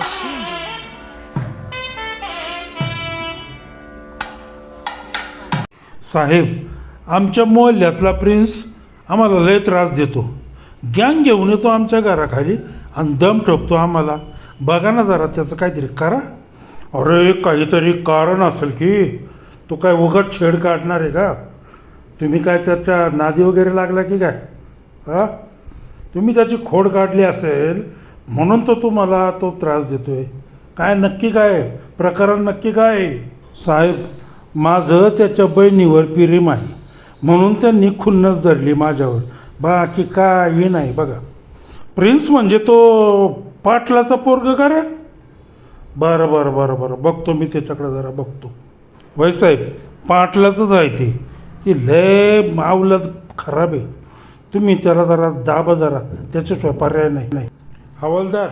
will साहेब आमच्या मोहल्ल्यातला prince आम्हाला लय त्रास देतो. गँग घेऊन येतो आमच्या घराखाली आणि दम ठोकतो आम्हाला. बघा ना जरा त्याचं काहीतरी करा. अरे काहीतरी कारण असेल की तो काय उगत छेड काढणार आहे का? तुम्ही काय त्याच्या नादी वगैरे लागला की काय? हा? तुम्ही त्याची खोड काढली असेल म्हणून तो तुम्हाला तो त्रास देतो आहे काय नक्की काय? आहे? प्रकरण नक्की काय? आहे? साहेब माझं त्याच्या बहिणीवर पिरीम आहे. म्हणून त्यांनी खुन्नस धरली माझ्यावर. बाकी काही नाही. बघा. प्रिन्स म्हणजे तो पाटलाचा पोरग का रे? बरं बरं बरं बरं. बघतो मी त्याच्याकडे जरा बघतो. वय साहेब पाटलाचंच आहे ते. ती लय मावलत खराब आहे. तुम्ही त्याला जरा दाबा जरा. त्याच्याशिवाय पर्याय नाही. नाही. हवालदार.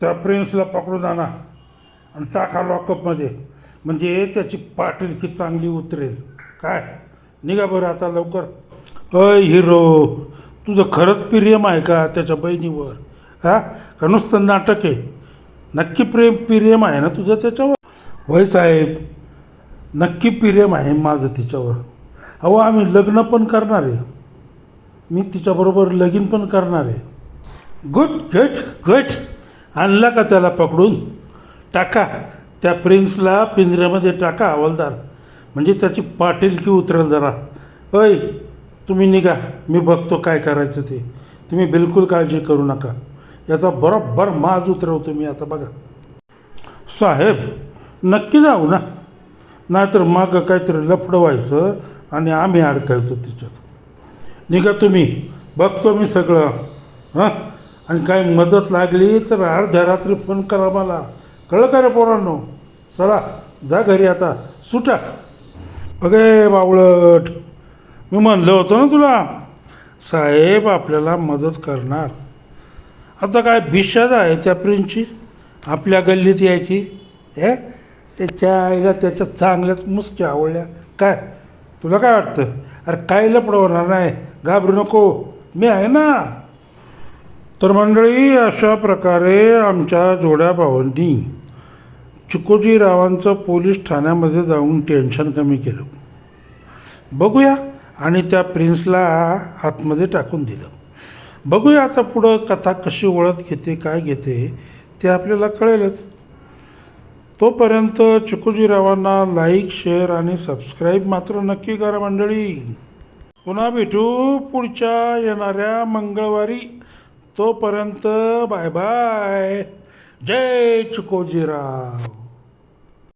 त्या प्रिन्सला पकडून आणा. आणि टाका लॉकअपमध्ये म्हणजे त्याची पाटीलकी चांगली उतरेल. काय? निघा बरं आता लवकर. अय हिरो तुझं खरंच प्रेम आहे का त्याच्या बहिणीवर? हा? का नुसतं नाटक आहे? नक्की प्रेम प्रेम आहे ना तुझं त्याच्यावर? वय साहेब नक्की प्रेम आहे माझं तिच्यावर. अहो आम्ही लग्न पण करणार आहे. मी तिच्याबरोबर लगीन पण करणार आहे. गुड गट गट आणला का त्याला पकडून? टाका. त्या प्रिन्सला पिंजऱ्यामध्ये टाका हवालदार. म्हणजे त्याची पाटीलकी उतरेल जरा. होय तुम्ही निघा. मी बघतो काय करायचं ते. तुम्ही बिलकुल काळजी करू नका. याचा बरोबर माज उतरवतो मी आता बघा. साहेब नक्की जाऊ ना. नाहीतर मागं काहीतरी लफडं व्हायचं आणि आम्ही अडकायचो तिच्यात. निघा तुम्ही. बघतो मी सगळं. हां? आणि काय मदत लागली तर अर्ध्या रात्री फोन करा मला. कळलं का रे पोरांनो? चला जा घरी आता. सुटा. अगे बावळट. मी म्हणलं होतं ना तुला साहेब आपल्याला मदत करणार. आता काय भिशाद आहे त्या प्रिन्सची आपल्या गल्लीत यायची. हे? त्याच्या आईला त्याच्या चांगल्याच मुसक्या आवडल्या. काय? तुला काय वाटतं? अरे काय लपडवणार नाही. घाबरू नको. मी आहे ना. तर मंडळी अशा प्रकारे आमच्या जोड्या भावांनी चिकोजीरावांचं पोलीस ठाण्यामध्ये जाऊन टेन्शन कमी केलं. बघूया. आणि त्या प्रिन्सला आतमध्ये टाकून दिलं. बघूया आता पुढं कथा कशी ओळख घेते काय घेते ते आपल्याला कळेलच. तोपर्यंत चिकोजीरावांना लाईक शेअर आणि सबस्क्राईब मात्र नक्की करा मंडळी. पुन्हा भेटू पुढच्या येणाऱ्या मंगळवारी. तोपर्यंत बाय बाय. जय चुकोजीराव